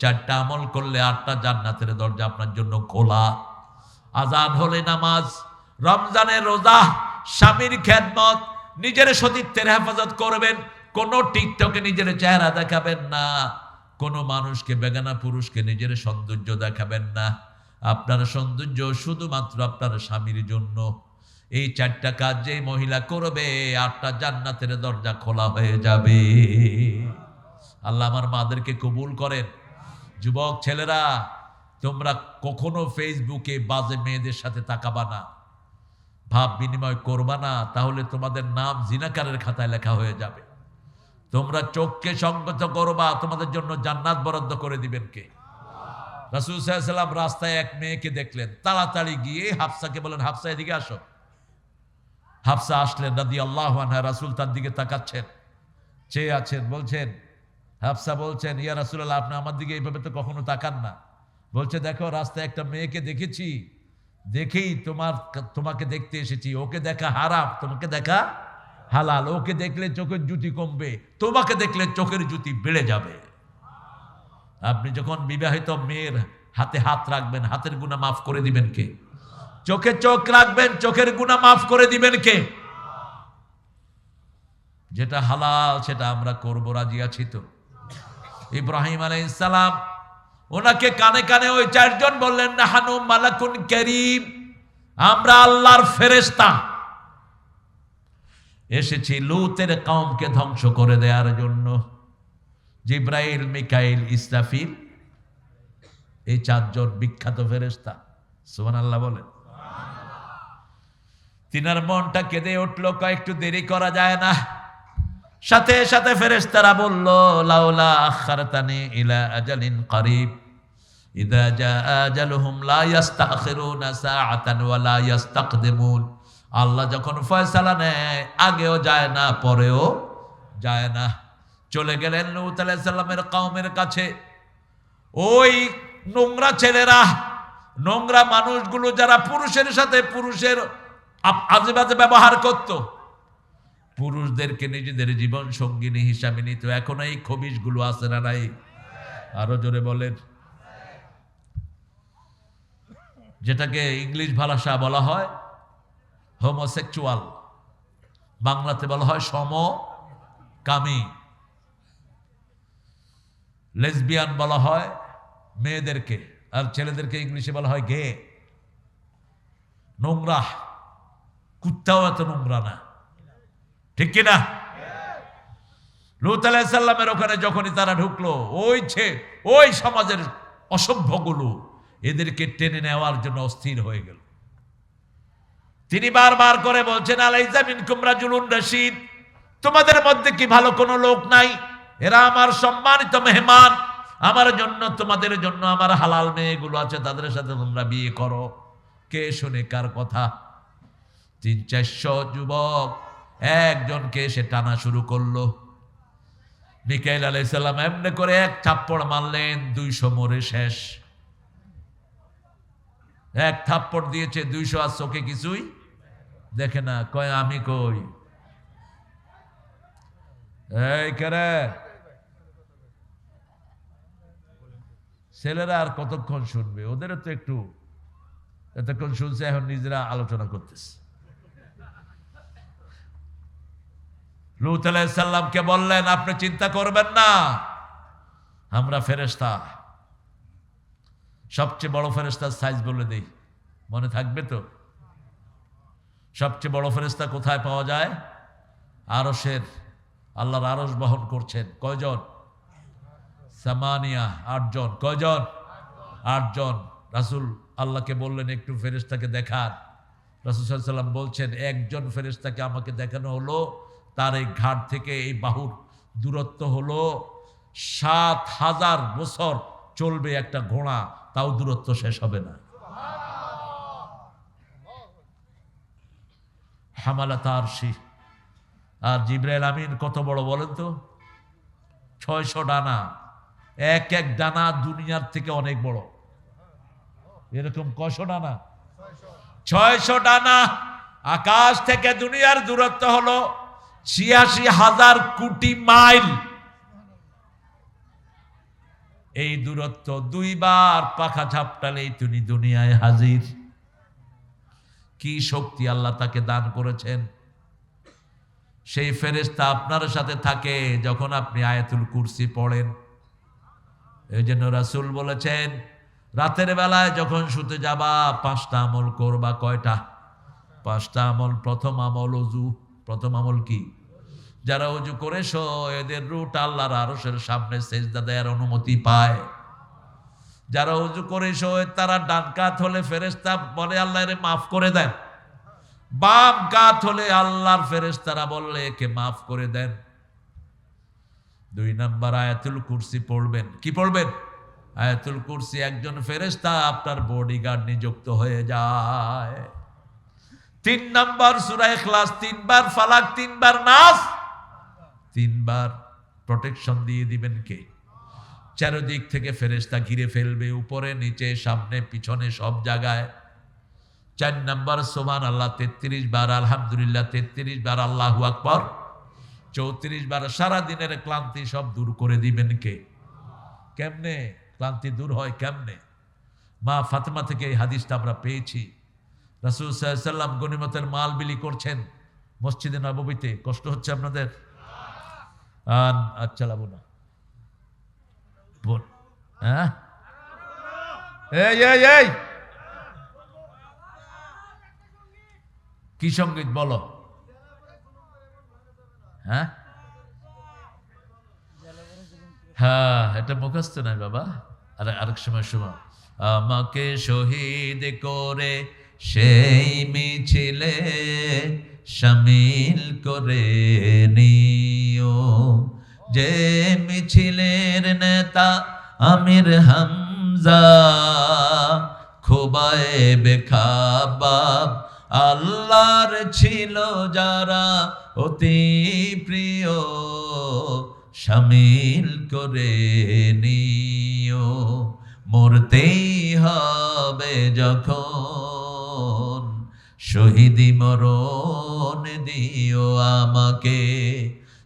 চারটা আমল করলে আটটা জান্নাতের দরজা আপনার জন্য খোলা। আজান হলে নামাজ, রমজানের রোজা, স্বামীর খেদমত, নিজের সতীত্বের হেফাজত করবেন। কোন টিকটকে নিজের চেহারা দেখাবেন না। কোন মানুষকে, বেগানা পুরুষকে নিজের সৌন্দর্য দেখাবেন না। আপনার সৌন্দর্য শুধুমাত্র আপনার স্বামীর জন্য। এই চারটা কাজ যে মহিলা করবে, আটটা জান্নাতের দরজা খোলা হয়ে যাবে। আল্লাহ আমার মাদেরকে কবুল করেন। যুবক ছেলেরা, তোমরা কখনো ফেসবুকে বাজে মেয়েদের সাথে তাকাবা না। ভাব বিনিময় করবা না, তাহলে তোমাদের নাম জিনাকারের খাতায় লেখা হয়ে যাবে। তোমরা চোখকে সঙ্গত করবা, তোমাদের জন্য জান্নাত বরাদ্দ করে দিবেন কে? রাসুল সাল্লাম রাস্তায় এক মেয়েকে দেখলেন। তাড়াতাড়ি গিয়ে হাফসাকে বলেন, হাফসা, এদিকে আসো। হাফসা আসলেন রাদি আল্লাহ রাসুল তার দিকে তাকাচ্ছেন। চেয়ে আছেন, বলছেন হাফসা বলছেন, ইয়া রাসুল্লাহ আপনি আমার দিকে এইভাবে তো কখনো তাকান না। বলছে, দেখো, রাস্তায় একটা মেয়েকে দেখেছি, দেখেই তোমার, তোমাকে দেখতে এসেছি। ওকে দেখা হারাম, তোমাকে দেখা হালাল। ওকে দেখলে চোখের জুতি কমবে, তোমাকে দেখলে চোখের জুতি বেড়ে যাবে। আপনি যখন বিবাহিত মেয়ের হাতে হাত রাখবেন, হাতের গুণা মাফ করে দিবেন কে? চোখে চোখ রাখবেন, চোখের গুণা মাফ করে দিবেন কে? যেটা হালাল, সেটা আমরা করব, রাজি আছি তো? ইব্রাহিম আলাইসালাম ওনাকে কানে কানে ওই চারজন বললেন না হানু মালাকুন করিম, আমরা আল্লাহর ফেরেস্তা এসেছি লুতের কওমকে ধ্বংস করে দেওয়ার জন্য। জিব্রাইল, মিকাইল, ইসরাফিল, এই চারজন বিখ্যাত ফেরেস্তা সুমান আল্লাহ বলেন। তিনার মনটা কেঁদে উঠল কয়েকটু দেরি করা যায় না। সাথে সাথে ফেরেশতারা বলল, লাউলা আখারতানি ইলা আজালিন করিব। আল্লাহ যখন ফয়সালা নেয়, আগেও যায় না, পরেও যায় না। চলে গেলেন লূত আলাইহিস সালামের কাছে। ওই নোংরা ছেলেরা, নোংরা মানুষগুলো যারা পুরুষের সাথে পুরুষের আজে বাজে ব্যবহার করতো পুরুষদেরকে নিজেদের জীবন সঙ্গিনী হিসাবে নিত। এখন এই খবিশগুলো আছে না নাই? আরও জোরে বলেন। যেটাকে ইংলিশ ভাষা বলা হয় হোমোসেক্সুয়াল বাংলাতে বলা হয় সমকামী। লেসবিয়ান বলা হয় মেয়েদেরকে, আর ছেলেদেরকে ইংলিশে বলা হয় গে। নোংরা। কুত্তাও এত নোংরা না। ঠিক কিনা? লুত আলাইসাল্লামের ওখানে যখনই তারা ঢুকলো, ওই ছে ওই সমাজের অসভ্যগুলো এদেরকে টেনে নেওয়ার জন্য অস্থির হয়ে গেল। তিনি বারবার করে বলছেন আলাইজামিন কুমরা জুলুন রশিদ, তোমাদের মধ্যে কি ভালো কোনো লোক নাই? এরা আমার সম্মানিত মেহমান, আমার জন্য, তোমাদের জন্য আমার হালাল মেয়েগুলো আছে, তাদের সাথে তোমরা বিয়ে করো। কে শুনে কার কথা? তিন চারশো যুবক একজনকে এসে টানা শুরু করল। মিকাইল আলাইসাল্লাম এমনি করে এক থাপ্পড় মারলেন, দুইশো মোড়ে শেষ। এক থাপ্পড় দিয়েছে দুইশো, আর চোখে কিছুই দেখে না, কয়, আমি কই? এই কেরে ছেলেরা আর কতক্ষণ শুনবে? ওদেরও তো একটু, এতক্ষণ শুনছে, এখন নিজেরা আলোচনা করতেছে। লুত আলাইসাল্লামকে বললেন, আপনি চিন্তা করবেন না, আমরা ফেরেস্তা সবচেয়ে বড় ফেরেস্তার সাইজ বলে দিই। মনে থাকবে তো? সবচেয়ে বড় ফেরেস্তা কোথায় পাওয়া যায়? আরসের আল্লাহর আরস বহন করছেন। কয়জন? সামানিয়া, আটজন। কয়জন? আটজন। রাসুল আল্লাহকে বললেন, একটু ফেরেস্তাকে দেখান। রাসুল সাল্লাম বলছেন, একজন ফেরেস্তাকে আমাকে দেখানো হলো তার এই ঘাট থেকে এই বাহুর দূরত্ব হলো সাত হাজার বছর চলবে একটা ঘোড়া, তাও দূরত্ব শেষ হবে না। হামালা তার আর জিব্রাইল আমিন কত বড় বলেন তো? ছয়শো ডানা। এক এক ডানা দুনিয়ার থেকে অনেক বড়। এরকম কশো ডানা? ছয়শো ডানা। আকাশ থেকে দুনিয়ার দূরত্ব হলো ছিয়াশি হাজার কোটি মাইল। এই দূরত্ব দুইবার পাখা ঝাপটালেই তিনি দুনিয়ায় হাজির। কি শক্তি আল্লাহ তাকে দান করেছেন? সেই ফেরেস্তা আপনার সাথে থাকে যখন আপনি আয়াতুল কুরসি পড়েন। এই জন্য রাসুল বলেছেন, রাতের বেলায় যখন শুতে যাবা, পাঁচটা আমল করবা কয়টা? পাঁচটা আমল, প্রথম আমল অজু প্রথম আমল কি? যারা অজু করে শো এদের রুট আল্লাহর আরসের সামনে সেজদা দেওয়ার অনুমতি পায়। যারা উজু করে শোয় তারা ডান কাত হলে ফেরেস্তা বলে, আল্লাহ রে মাফ করে দেন। বাম কাত হলে আল্লাহর ফেরেস্তারা বললে, একে মাফ করে দেন। দুই নাম্বার আয়াতুল কুরসি পড়বেন। কি পড়বেন? আয়াতুল কুরসি, একজন ফেরেস্তা আপনার বডিগার্ড নিযুক্ত হয়ে যায়। তিন নাম্বার সুরা ইখলাস, তিনবার ফালাক, তিনবার নাস তিনবার প্রোটেকশন দিয়ে দিবেন কে? চারদিক থেকে ফেরেস্তা ঘিরে ফেলবে, উপরে, নিচে, সামনে, পিছনে, সব জায়গায়। চার নাম্বার সোমান আল্লাহ তেত্রিশ বার আলহামদুলিল্লাহ, তেত্রিশ বার আল্লাহু আকবর, চৌত্রিশ বার সারা দিনের ক্লান্তি সব দূর করে দিবেন কে? কেমনে? ক্লান্তি দূর হয় কেমনে? মা ফাতেমা থেকে এই হাদিসটা আমরা পেয়েছি। রাসুল সাল্লাম গনিমতের মাল বিলি করছেন মসজিদে নববীতে। কষ্ট হচ্ছে আপনাদের? আর চালাবো না। হ্যাঁ? কি সংগীত বলো? হ্যাঁ? হ্যাঁ এটা মুখস্থ নাই বাবা। আর, আরেক সময় সময় আমাকে শহীদ করে সেই মিছিলে সামিল করে নিও। যে মিছিলের নেতা আমির হামজা খোবায়ে বেখাবাব আল্লাহর ছিল যারা অতি প্রিয়, সামিল করে নিও। মরতেই হবে যখন শহীদি মরণ দিও আমাকে।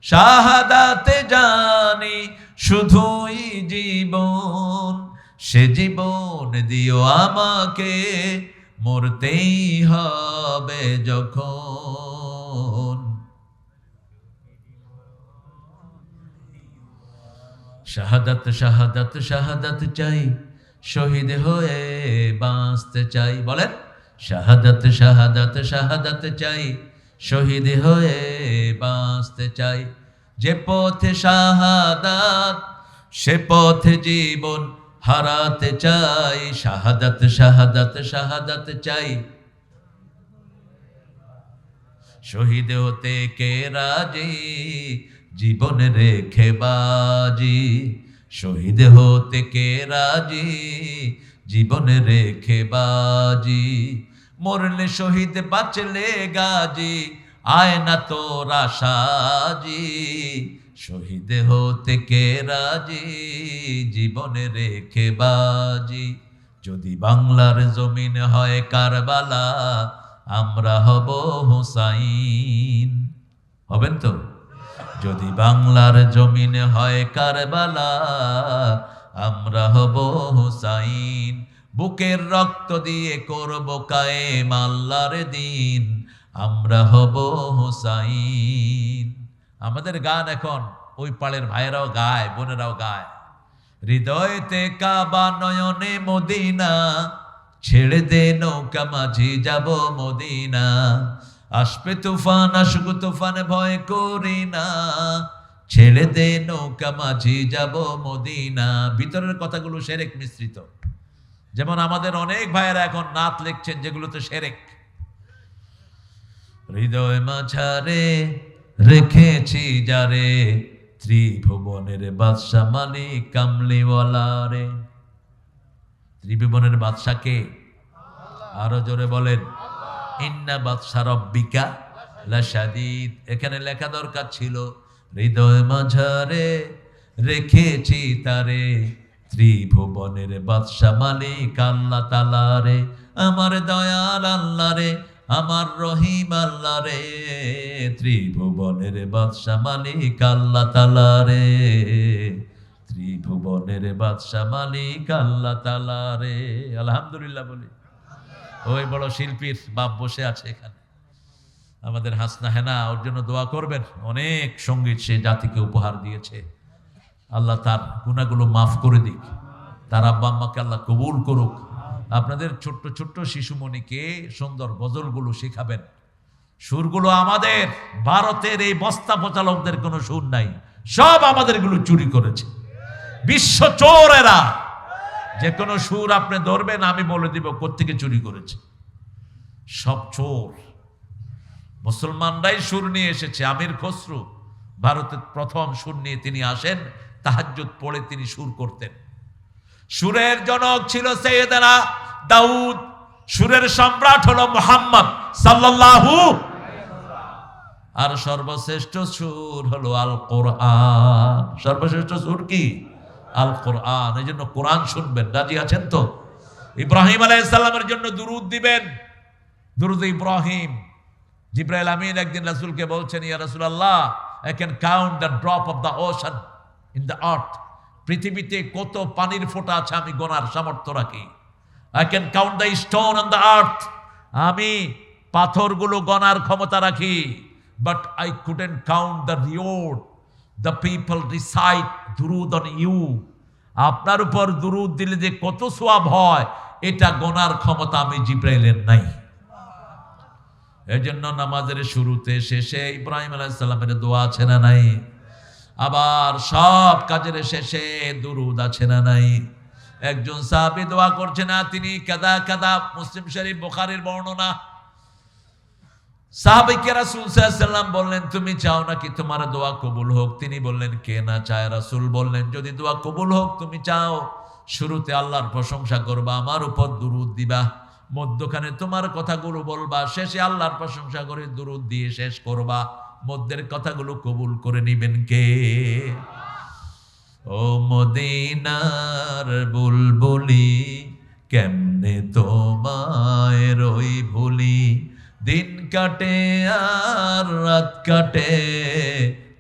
শাহাদাতে জানি শুধুই জীবন, সে জীবন দিও আমাকে। মরতেই হবে যখন। শাহাদাত শাহাদাত শাহাদাত চাই, শহীদ হয়ে বাঁচতে চাই। বলেন। শাহাদাত শাহাদাত শাহাদাত চাই, শহীদ হয়ে বাঁচতে চাই। যে পথে শাহাদাত, সে পথে জীবন হারাতে চাই। শাহাদাত শাহাদাত শাহাদাত চাই। শহীদ হতে কে রাজি? জীবন রেখে বাজি। শহীদ হতে কে রাজি? জীবন রেখে বাজি। মরলে শহীদ, বাঁচলে গাজি, আয় না তো সাজি। শহীদ হতে কে রাজি? জীবনে রেখে বাজি। যদি বাংলার জমিন হয় কারবালা, আমরা হব হুসাইন। হবেন তো? যদি বাংলার জমিন হয় কারবালা, আমরা হব হুসাইন। বুকের রক্ত দিয়ে করব কায়েম আল্লাহর দিন। আমরা হব হুসাইন। আমাদের গান এখন ওই পাড়ের ভাইয়েরাও গায়, বোনেরাও গায়। হৃদয়তে কাবা নয়নে মদিনা, ছেড়ে দে নৌকা মাঝি যাব মদিনা। আসবে তুফান, আসুক তুফান, ভয় করি না। ছেড়ে দে নৌকা মাঝি যাব মদিনা। ভিতরের কথাগুলো সেরেক মিশ্রিত। যেমন আমাদের অনেক ভাইয়েরা এখন নাত লিখছেন যেগুলোতে সেরেক। হৃদয় মাঝারে রেখেছি যারে, ত্রিভুবনের বাদশা মালিক কামলিওয়ালা রে। ত্রিভুবনের বাদশাকে আরও জোরে বলেন। ইন্না বাদশা রব্বিকা লাশাদিদ। এখানে লেখা দরকার ছিল, হৃদয় মাঝারে রেখেছি তারে ত্রিভুবনের বাদশা মালিক আল্লাহ তালারে আমার দয়াল আল্লাহ রে, আমার রহিম আল্লাহ রে। ত্রিভুবনের বাদশা মালিক আল্লাহ তালারে ত্রিভুবনের বাদশা মালিক আল্লাহ তালা রে। আলহামদুলিল্লাহ বলি। ওই বড় শিল্পীর বাপ বসে আছে এখানে। আমাদের হাসনা হেনা, ওর জন্য দোয়া করবেন। অনেক সংগীত সে জাতিকে উপহার দিয়েছে। আল্লাহ তার গুণাগুলো মাফ করে দিক। তার আব্বা আম্মাকে আল্লাহ কবুল করুক। আপনাদের ছোট্ট ছোট্ট শিশুমণিকে সুন্দর গজলগুলো শেখাবেন। সুরগুলো আমাদের, ভারতের এই বস্তা পচালকদের কোনো সুর নাই। সব আমাদেরগুলো চুরি করেছে। বিশ্ব চোরেরা। যে কোনো সুর আপনি ধরবেন, আমি বলে দিব কোত্থেকে চুরি করেছে। সব চোর। মুসলমানরাই সুর নিয়ে এসেছে। আমির খসরু, ভারতের প্রথম সুর নিয়ে তিনি আসেন। তাহাজ্জুদ পড়ে তিনি সুর করতেন। সুরের জনক ছিল সৈয়দানা দাউদ। সুরের সম্রাট হলো মোহাম্মদ সাল্লাল্লাহু আর সর্বশ্রেষ্ঠ সুর হলো আল কোরআন সর্বশ্রেষ্ঠ সুর কি? আল কোরআন এই জন্য কোরআন শুনবেন। রাজি আছেন তো? ইব্রাহিম আলাইসাল্লামের জন্য দুরুদ দিবেন। দুরুদ ইব্রাহিম। জিব্রাইল আমিন একদিন রাসূলকে বলছেন, ইয়া রাসূলুল্লাহ I can count the drop of the ocean in the earth পৃথিবীতে কত পানির ফোঁটা আছে আমি গোনার সামর্থ্য রাখি। I can count the stone on the earth আমি পাথরগুলো গনার ক্ষমতা রাখি। But I couldn't count the reward the people recite দুরুদ অন ইউ আপনার উপর দুরুদ দিলে যে কত সোয়াব হয়, এটা গনার ক্ষমতা আমি জিব্রাইলের নাই। এই জন্য নামাজের শুরুতে শেষে ইব্রাহিম আলাইসাল্লামের দোয়া আছে না নাই? আবার সব কাজের শেষে দুরুদ আছে না নাই? একজন সাহাবি দোয়া করছে, না, তিনি কাদা কাদা মুসলিম শরীফ বোখারির বর্ণনা। সাহাবিকে রাসুল বললেন, তুমি চাও নাকি তোমার দোয়া কবুল হোক? তিনি বললেন, কে না চায়? রাসুল বললেন, যদি দোয়া কবুল হোক, তুমি চাও। শুরুতে আল্লাহর প্রশংসা করবা, আমার উপর দুরুদ দিবা। মধ্যখানে তোমার কথাগুলো বলবা, শেষে আল্লাহর প্রশংসা করে দুরুদ দিয়ে শেষ করবা। মধ্যের কথাগুলো কবুল করে নিবেন কে? ও মদিনার বুলবুলি, কেমনে তোমায় রই ভুলি? দিন কাটে আর রাত কাটে,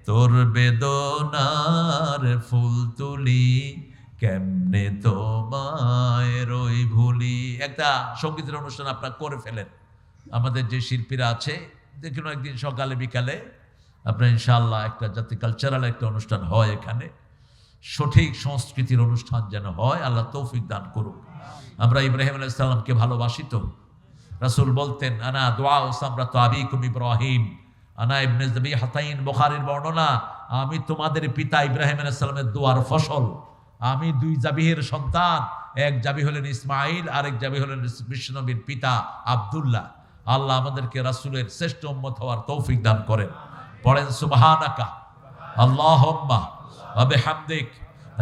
তোর বেদনার ফুল তুলি। কেমনে তোমায় রই ভুলি? একটা সঙ্গীতের অনুষ্ঠান আপনারা করে ফেলেন। আমাদের যে শিল্পীরা আছে দেখুন একদিন সকালে, বিকালে। আপনার ইনশাল্লাহ একটা জাতি কালচারাল একটা অনুষ্ঠান হয় এখানে। সঠিক সংস্কৃতির অনুষ্ঠান যেন হয়, আল্লাহ তৌফিক দান করুক। আমরা ইব্রাহিম আলাইসাল্লামকে ভালোবাসি তো। রাসুল বলতেন, আনা দোয়া ওসামরা তো আবিকুম ইব্রাহিম। আনা ইবনে হাতাইন বুখারীর বর্ণনা, আমি তোমাদের পিতা ইব্রাহিম আলাইসাল্লামের দোয়ার ফসল। আমি দুই জাবিহের সন্তান, এক জাবি হলেন ইসমাইল আরেক জাবি হলেন বিষ্ণবীর পিতা আব্দুল্লাহ। আল্লাহ আমাদেরকে রাসুলের শ্রেষ্ঠ উম্মত হওয়ার তৌফিক দান করেন। পড়েন সুবহানাকা। আল্লাহুম্মা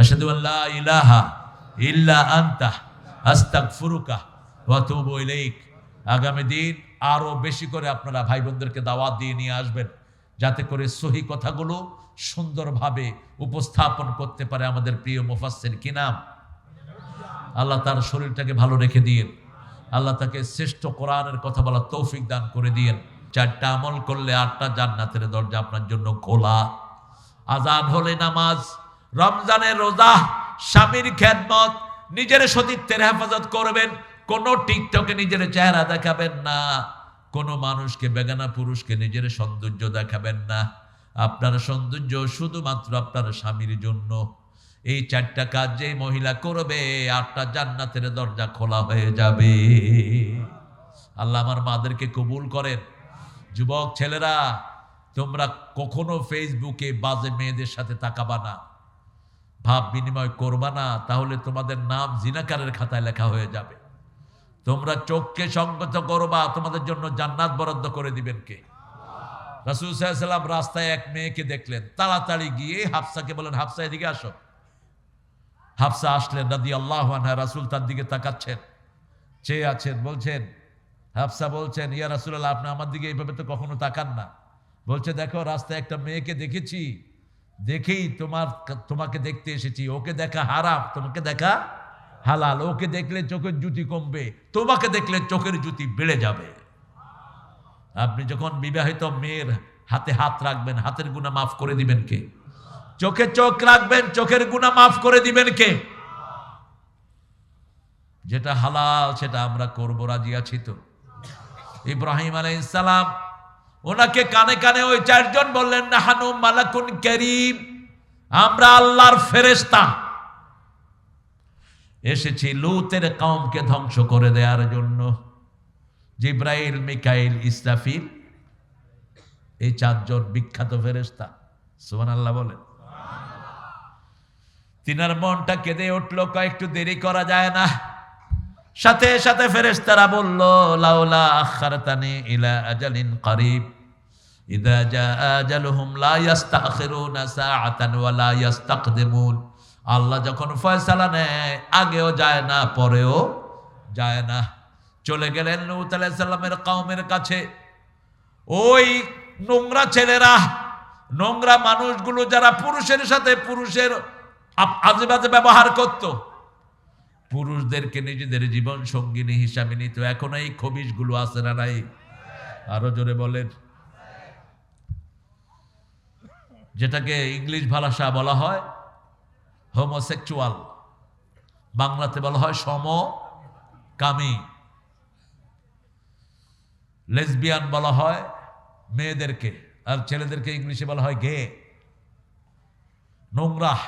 আশহাদু আল্লা ইলাহা ইল্লা আনতা। আস্তাগফিরুকা ওয়া ইলাইক। আগামী দিন আরও বেশি করে আপনারা ভাই বোনদেরকে দাওয়াত দিয়ে নিয়ে আসবেন। যাতে করে সহি কথাগুলো সুন্দরভাবে উপস্থাপন করতে পারে আমাদের প্রিয় মুফাসসির কি নাম আল্লাহ তার শরীরটাকে ভালো রেখে দিয়েন। আল্লাহ তাকে শ্রেষ্ঠ কোরআনের কথা বলা তৌফিক দান করে দিয়েন। চারটা আমল করলে আটটা জান্নাতের দরজা আপনার জন্য খোলা। আজান হলে নামাজ, রমজানের রোজা, স্বামীর খেদমত, নিজের সতীত্বের হেফাজত করবেন, কোন টিকটকে নিজের চেহারা দেখাবেন না, কোন মানুষকে, বেগানা পুরুষকে নিজের সৌন্দর্য দেখাবেন না। আপনার সৌন্দর্য শুধুমাত্র আপনার স্বামীর জন্য। এই চারটা কাজ যে মহিলা করবে, আটটা জান্নাতের দরজা খোলা হয়ে যাবে। আল্লাহ আমার মাদেরকে কবুল করেন। যুবক ছেলেরা, তোমরা কখনো ফেসবুকে বাজে মেয়েদের সাথে তাকাবা না। ভাব বিনিময় করবা না, তাহলে তোমাদের নাম জিনাকারের খাতায় লেখা হয়ে যাবে। তোমরা চোখকে সঙ্গত করবা, তোমাদের জন্য জান্নাত বরাদ্দ করে দিবেন কে? রাসুল সাল্লাম রাস্তায় এক মেয়েকে দেখলেন। তাড়াতাড়ি গিয়ে হাফসাকে বলেন, হাফসা, এদিকে আসো। হাফসা আসলেন রাদি আল্লাহ রাসুল তার দিকে তাকাচ্ছেন। চেয়ে আছেন, বলছেন, হাফসা বলছেন, ইয়া রাসুল্লাহ আপনি আমার দিকে এইভাবে তো কখনো তাকান না। বলছে, দেখো, রাস্তায় একটা মেয়েকে দেখেছি, দেখেই তোমার তোমাকে দেখতে এসেছি। ওকে দেখা হারাম, তোমাকে দেখা হালাল। ওকে দেখলে চোখের জুতি কমবে, তোমাকে দেখলে চোখের জুতি বেড়ে যাবে। আপনি যখন বিবাহিত মেয়ের হাতে হাত রাখবেন, হাতের গুণা মাফ করে দিবেন কে? চোখে চোখ রাখবেন, চোখের গুণা মাফ করে দিবেন কে? যেটা হালাল, সেটা আমরা করব, রাজি আছি তো? ইব্রাহিম আলাইসালাম ওনাকে কানে কানে ওই চারজন বললেন না হানু মালাকুন করিম, আমরা আল্লাহর ফেরেস্তা এসেছি লুতের কওমকে ধ্বংস করে দেওয়ার জন্য। জিব্রাইল, মিকাইল, ইসরাফিল, এই চারজন বিখ্যাত ফেরেস্তা সুমান আল্লাহ বলেন। তিনার মনটা কেঁদে উঠল কয়েকটু দেরি করা যায় না। সাথে সাথে ফেরেশতারা বলল, লাউলা ইলা ইদা আল্লাহ যখন ফয়সালা নেয়, আগেও যায় না, পরেও যায় না। চলে গেলেন লূত আলাইহিস সালামের কওমের কাছে। ওই নোংরা ছেলেরা, নোংরা মানুষগুলো যারা পুরুষের সাথে পুরুষের আজে বাজে ব্যবহার করতো। পুরুষদেরকে নিজেদের জীবন সঙ্গিনী হিসাবে নিত। এখন এই খবিশগুলো আছে না নাই? আরও জোরে বলেন। যেটাকে ইংলিশ ভাষা বলা হয় হোমোসেক্সুয়াল বাংলাতে বলা হয় সমকামী। লেসবিয়ান বলা হয় মেয়েদেরকে। আর ছেলেদেরকে ইংলিশে বলা হয় গে। নোংরা।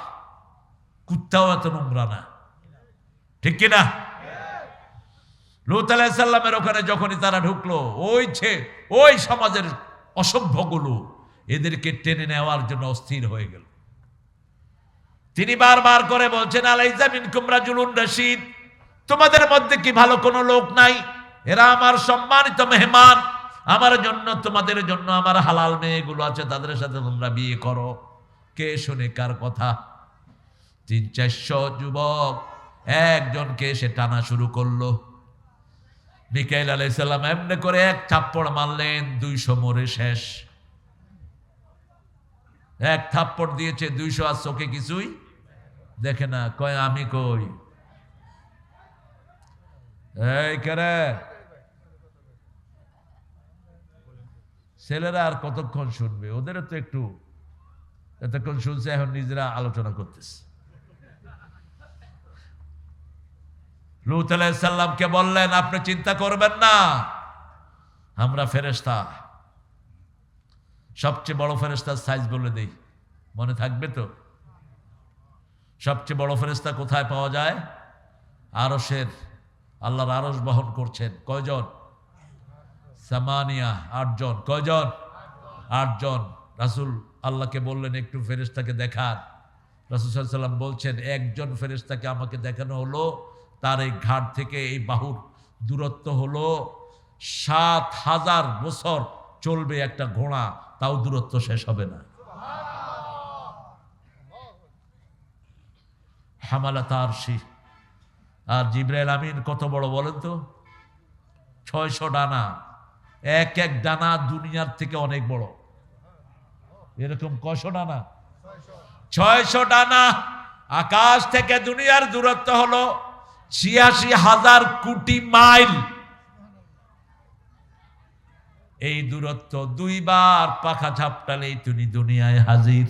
কুত্তাও এত নোংরা না। ঠিক কিনা? লুত আলাইসাল্লামের ওখানে যখনই তারা ঢুকলো, ওই ছে ওই সমাজের অসভ্যগুলো এদেরকে টেনে নেওয়ার জন্য অস্থির হয়ে গেল। তিনি বারবার করে বলছেন আলাইজামিন কুমরা জুলুন রশিদ, তোমাদের মধ্যে কি ভালো কোনো লোক নাই? এরা আমার সম্মানিত মেহমান, আমার জন্য, তোমাদের জন্য আমার হালাল মেয়েগুলো আছে, তাদের সাথে তোমরা বিয়ে করো। কে শুনে কার কথা? তিন চারশো যুবক একজনকে সে টানা শুরু করল। মিকাইল আলাইসাল্লাম এমনি করে এক থাপ্পড় মারলেন, দুইশো মোড়ে শেষ। এক থাপ্পড় দিয়েছে, দুইশো আর চোখে কিছুই দেখে না, কয়, আমি কই? এই কেরে ছেলেরা আর কতক্ষণ শুনবে? ওদেরও তো একটু এতক্ষণ শুনছে, এখন নিজেরা আলোচনা করতেছে। লুত আলাইসাল্লামকে বললেন, আপনি চিন্তা করবেন না। আমরা ফেরেস্তা সবচেয়ে বড় ফেরেস্তার সাইজ বলে দেই। মনে থাকবে তো? সবচেয়ে বড় ফেরেস্তা কোথায় পাওয়া যায়? আরসের আল্লাহর আরস বহন করছেন। কয়জন? সামানিয়া, আটজন। কয়জন? আটজন। রাসুল আল্লাহকে বললেন, একটু ফেরেস্তাকে দেখান। রাসুল সাল্লাম বলছেন, একজন ফেরেস্তাকে আমাকে দেখানো হলো তার এই ঘাট থেকে এই বাহুর দূরত্ব হলো সাত হাজার বছর চলবে একটা ঘোড়া, তাও দূরত্ব শেষ হবে না। হামালা তার আর জিব্রাইল আমিন কত বড় বলেন তো? ছয়শো ডানা। এক এক ডানা দুনিয়ার থেকে অনেক বড়। এরকম কশো ডানা? ছয়শো ডানা। আকাশ থেকে দুনিয়ার দূরত্ব হলো ছিয়াশি হাজার কোটি মাইল। এই দূরত্ব দুইবার পাখা ঝাপটালেই তিনি দুনিয়ায় হাজির।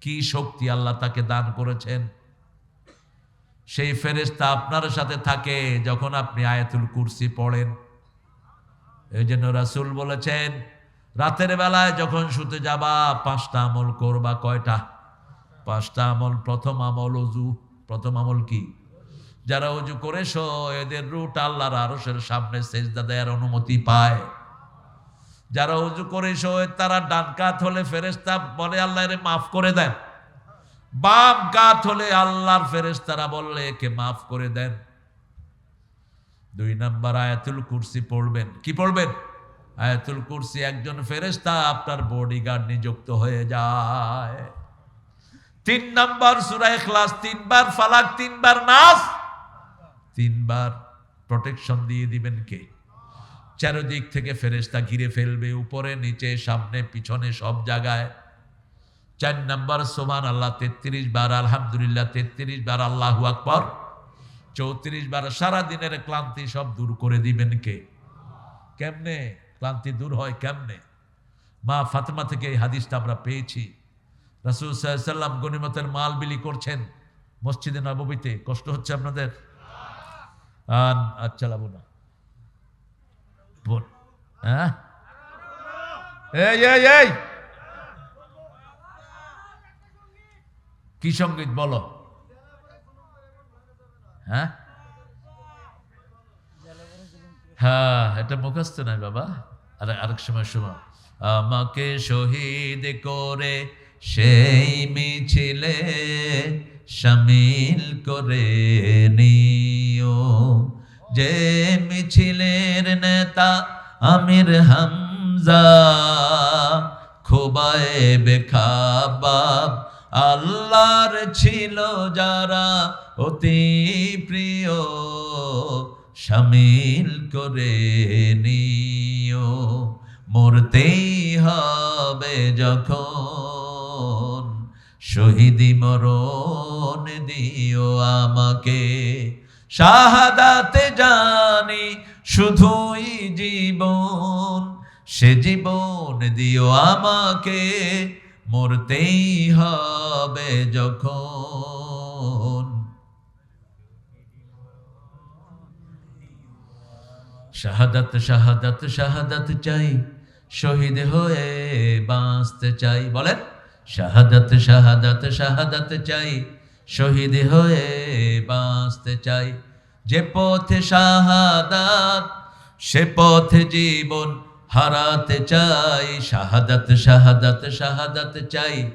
কি শক্তি আল্লাহ তাকে দান করেছেন? সেই ফেরেস্তা আপনার সাথে থাকে যখন আপনি আয়াতুল কুরসি পড়েন। এই জন্য রাসুল বলেছেন, রাতের বেলায় যখন শুতে যাবা, পাঁচটা আমল করবা কয়টা? পাঁচটা আমল, প্রথম আমল অজু প্রথম আমল কি? যারা অজু করেছ, এদের রুট আল্লাহর আরসের সামনে সেজদা দেওয়ার অনুমতি পায়। যারা উজু করেছ তারা ডান কাত হলে ফেরেস্তা বলে, আল্লাহ রে মাফ করে দেন। বাম কাত হলে আল্লাহর ফেরেস্তারা বললে, একে মাফ করে দেন। দুই নাম্বার আয়াতুল কুরসি পড়বেন। কি পড়বেন? আয়াতুল কুরসি, একজন ফেরেস্তা আপনার বডিগার্ড নিযুক্ত হয়ে যায়। তিন নাম্বার সুরা ইখলাস, তিনবার ফালাক, তিনবার নাস তিনবার প্রোটেকশন দিয়ে দিবেন কে? চারদিক থেকে ফেরেস্তা ঘিরে ফেলবে, উপরে, নিচে, সামনে, পিছনে, সব জায়গায়। চার নাম্বার সোমান আল্লাহ তেত্রিশ বার আলহামদুলিল্লাহ, তেত্রিশ বার আল্লাহু আকবর, চৌত্রিশ বার সারা দিনের ক্লান্তি সব দূর করে দিবেন কে? কেমনে? ক্লান্তি দূর হয় কেমনে? মা ফাতেমা থেকে এই হাদিসটা আমরা পেয়েছি। রাসুল সাল্লাম গনিমতের মাল বিলি করছেন মসজিদে নববীতে। কষ্ট হচ্ছে আপনাদের? আর না। হ্যাঁ? কি সংগীত বলো? হ্যাঁ? হ্যাঁ এটা মুখস্থ নাই বাবা। আর, আরেক সময় শোনো। আমাকে শহীদ করে সেই মিছিলে সামিল করে নিও। যে মিছিলের নেতা আমির হামজা খোবায় বেখাবাব আল্লাহর ছিল যারা অতি প্রিয়, সামিল করে নিও। মরতেই হবে যখন শহীদি মরণ দিও আমাকে। শাহাদাতে জানি শুধুই জীবন, সে জীবন দিও আমাকে। মরতেই হবে যখন। শাহাদাত শাহাদাত শাহাদাত চাই, শহীদ হয়ে বাঁচতে চাই। বলেন। শাহাদাত শাহাদাত শাহাদাত চাই। শহীদ হয়ে বাঁচতে চাই। যে পথে শাহাদাত, সে পথে জীবন হারাতে চাই। শাহাদাত শাহাদাত শাহাদাত চাই।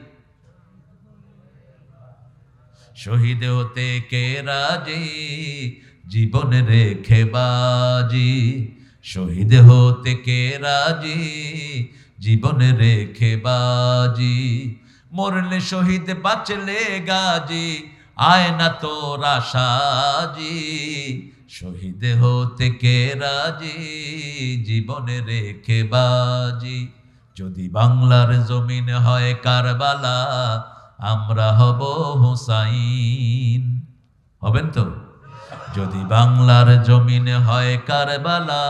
শহীদ হতে কে রাজি? জীবন রেখে বাজি। শহীদ হতে কে রাজি? জীবন রেখে বাজি। মরলে শহীদ, বাঁচলে গাজি, আয় না তো রাশাজি শহীদ হতে কে রাজি? জীবনে রেখে বাজি। যদি বাংলার জমিন হয় কারবালা, আমরা হব হুসাইন। হবেন তো? যদি বাংলার জমিন হয় কারবালা,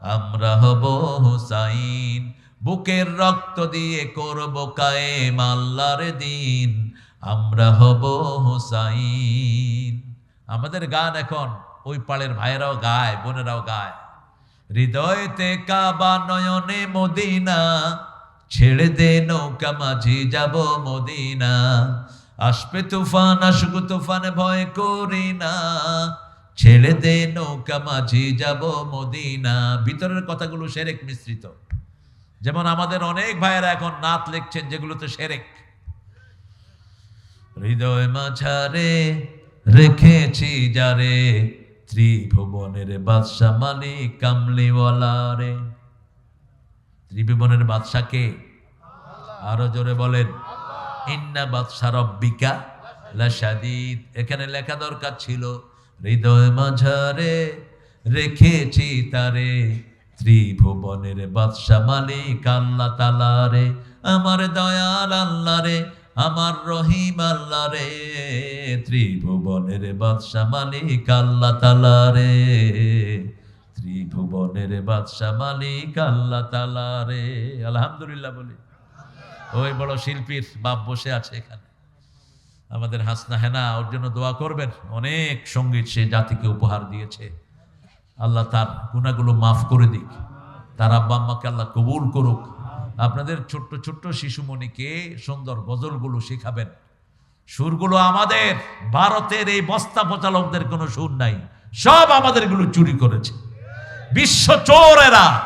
আমরা হব হুসাইন। বুকের রক্ত দিয়ে করব কায়েম আল্লাহর দিন। আমরা হব হুসাইন। আমাদের গান এখন ওই পাড়ের ভাইয়েরাও গায়, বোনেরাও গায়। হৃদয়তে কাবা নয়নে মদিনা, ছেড়ে দে নৌকা মাঝি যাব মদিনা। আসবে তুফান, আসুক তুফান, ভয় করি না। ছেড়ে দে নৌকা মাঝি যাব মদিনা। ভিতরের কথাগুলো সেরেক মিশ্রিত। যেমন আমাদের অনেক ভাইয়েরা এখন নাত লিখছেন, যেগুলোতে সেরেক। হৃদয় মাঝারে রেখেছি যারে, ত্রিভুবনের বাদশা মালিক, কামলিওয়ালা রে। ত্রিভুবনের বাদশাকে আরও জোরে বলেন। ইন্না বাদশা রব্বিকা লাশাদিদ। এখানে লেখা দরকার ছিল, হৃদয় মাঝারে রেখেছি তারে ত্রিভুবনের বাদশা মালিক আল্লাহ তালারে আমার দয়াল আল্লাহ রে, আমার রহিম আল্লাহ রে। ত্রিভুবনের বাদশা মালিক আল্লাহ তালারে ত্রিভুবনের বাদশা মালিক আল্লাহ তালারে আলহামদুলিল্লাহ বলি। ওই বড় শিল্পীর বাপ বসে আছে এখানে। আমাদের হাসনা হেনা, ওর জন্য দোয়া করবেন। অনেক সংগীত সে জাতিকে উপহার দিয়েছে। আল্লাহ তার গুণাগুলো মাফ করে দিক। তার আব্বা আম্মাকে আল্লাহ কবুল করুক। আপনাদের ছোট্ট ছোট্ট শিশুমণিকে সুন্দর গজলগুলো শেখাবেন। সুরগুলো আমাদের, ভারতের এই বস্তা পচালকদের কোনো সুর নাই। সব আমাদেরগুলো চুরি করেছে। বিশ্ব চোরেরা,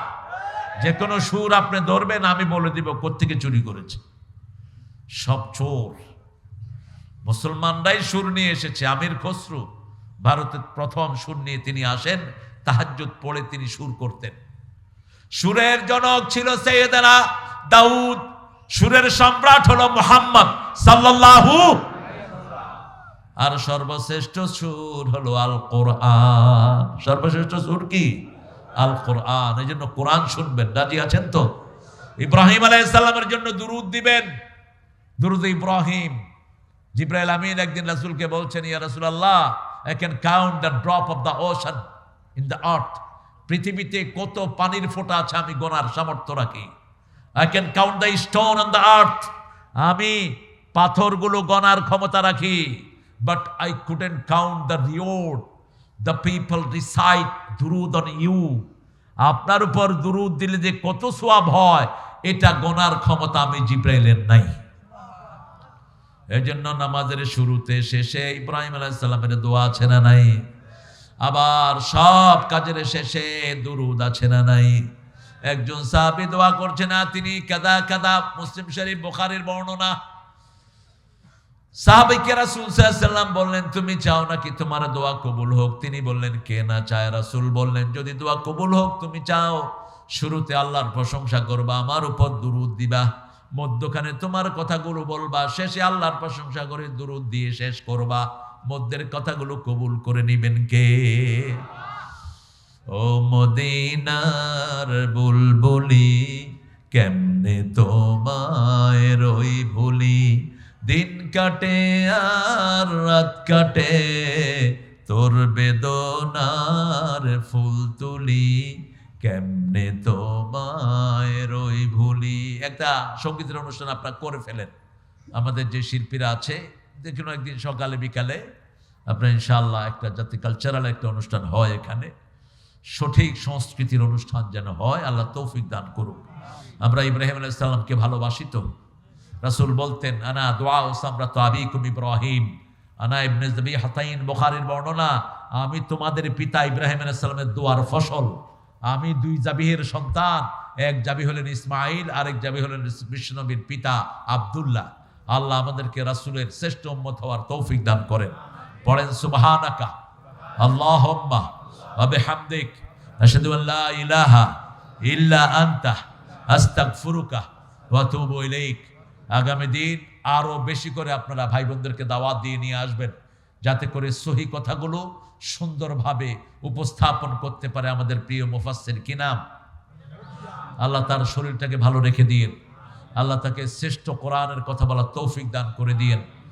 যে কোনো সুর আপনি ধরবেন, আমি বলে দিব কোত্থেকে চুরি করেছে। সব চোর। মুসলমানরাই সুর নিয়ে এসেছে, আমির খসরু। ভারতের প্রথম সুর নিয়ে তিনি আসেন। তাহাজ্জুদ পড়ে তিনি সুর করতেন। সুরের জনক ছিল সৈয়দানা দাউদ। সুরের সম্রাট হলো মোহাম্মদ সাল্লাল্লাহু আর সর্বশ্রেষ্ঠ সুর হলো আল কোরআন সর্বশ্রেষ্ঠ সুর কি? আল কোরআন এই জন্য কোরআন শুনবেন। রাজি আছেন তো? ইব্রাহিম আলাইসাল্লামের জন্য দুরুদ দিবেন। দুরুদ ইব্রাহিম। জিব্রাইল আমিন একদিন রাসূলকে বলছেন, ইয়া রাসুল আল্লাহ I can count the drop of the ocean in the earth পৃথিবীতে কত পানির ফোঁটা আছে আমি গোনার সামর্থ্য রাখি। I can count the stone on the earth আমি পাথরগুলো গনার ক্ষমতা রাখি। But I couldn't count the reward the people recite দুরুদ অন ইউ আপনার উপর দুরুদ দিলে যে কত সোয়াব হয়, এটা গনার ক্ষমতা আমি জিব্রাইলের নাই। এই জন্য নামাজের শুরুতে শেষে ইব্রাহিম আলাইসাল্লামের দোয়া আছে না নাই? আবার সব কাজের শেষে দুরুদ আছে না নাই? একজন সাহাবি দোয়া করছে, না, তিনি কাদা কাদা মুসলিম শরীফ বোখারের বর্ণনা। সাহাবিকে রাসুল সাল্লাম বললেন, তুমি চাও নাকি তোমার দোয়া কবুল হোক? তিনি বললেন, কে না চায়? রাসুল বললেন, যদি দোয়া কবুল হোক, তুমি চাও। শুরুতে আল্লাহর প্রশংসা করবা, আমার উপর দুরুদ দিবা। মধ্যখানে তোমার কথাগুলো বলবা, শেষে আল্লাহর প্রশংসা করে দুরুদ দিয়ে শেষ করবা। মধ্যের কথাগুলো কবুল করে নিবেন কে? ও মদিনার বুলবুলি, কেমনে তোমায় রই ভুলি? দিন কাটে আর রাত কাটে, তোর বেদনার ফুল তুলি। কেমনে তোমায় রই ভুলি? একটা সঙ্গীতের অনুষ্ঠান আপনারা করে ফেলেন। আমাদের যে শিল্পীরা আছে দেখুন একদিন সকালে, বিকালে আপনার ইনশাআল্লাহ একটা জাতি কালচারাল একটা অনুষ্ঠান হয় এখানে। সঠিক সংস্কৃতির অনুষ্ঠান যেন হয়, আল্লাহ তৌফিক দান করুক। আমরা ইব্রাহিম আলাইসাল্লামকে ভালোবাসি তো। রাসুল বলতেন, আনা দোয়া ওসামরা তো আবিকুম ইব্রাহিম। আনা ইবনে জবি হাতাইন বুখারীর বর্ণনা, আমি তোমাদের পিতা ইব্রাহিম আলাইসাল্লামের দোয়ার ফসল। আমি দুই জাবিহের সন্তান, এক জাবি হলেন ইসমাইল আরেক জাবি হলেন বিষ্ণবীর পিতা আব্দুল্লাহ। আল্লাহ আমাদেরকে রাসূলের শ্রেষ্ঠ উম্মত হওয়ার তৌফিক দান করেন। পড়েন সুবহানাকা। আল্লাহুম্মা ওয়া বিহামদিক। আশহাদু আন লা ইলাহা ইল্লা আনতা। আস্তাগফিরুকা ওয়া আতুবু ইলাইক। আগামী দিন আরও বেশি করে আপনারা ভাই বোনদেরকে দাওয়াত দিয়ে নিয়ে আসবেন। যাতে করে সহি কথাগুলো সুন্দরভাবে উপস্থাপন করতে পারে আমাদের প্রিয় মুফাসসির কি নাম আল্লাহ তার শরীরটাকে ভালো রেখে দিয়েন। আল্লাহ তাকে শ্রেষ্ঠ কোরআনের কথা বলা তৌফিক দান করে দিয়েন।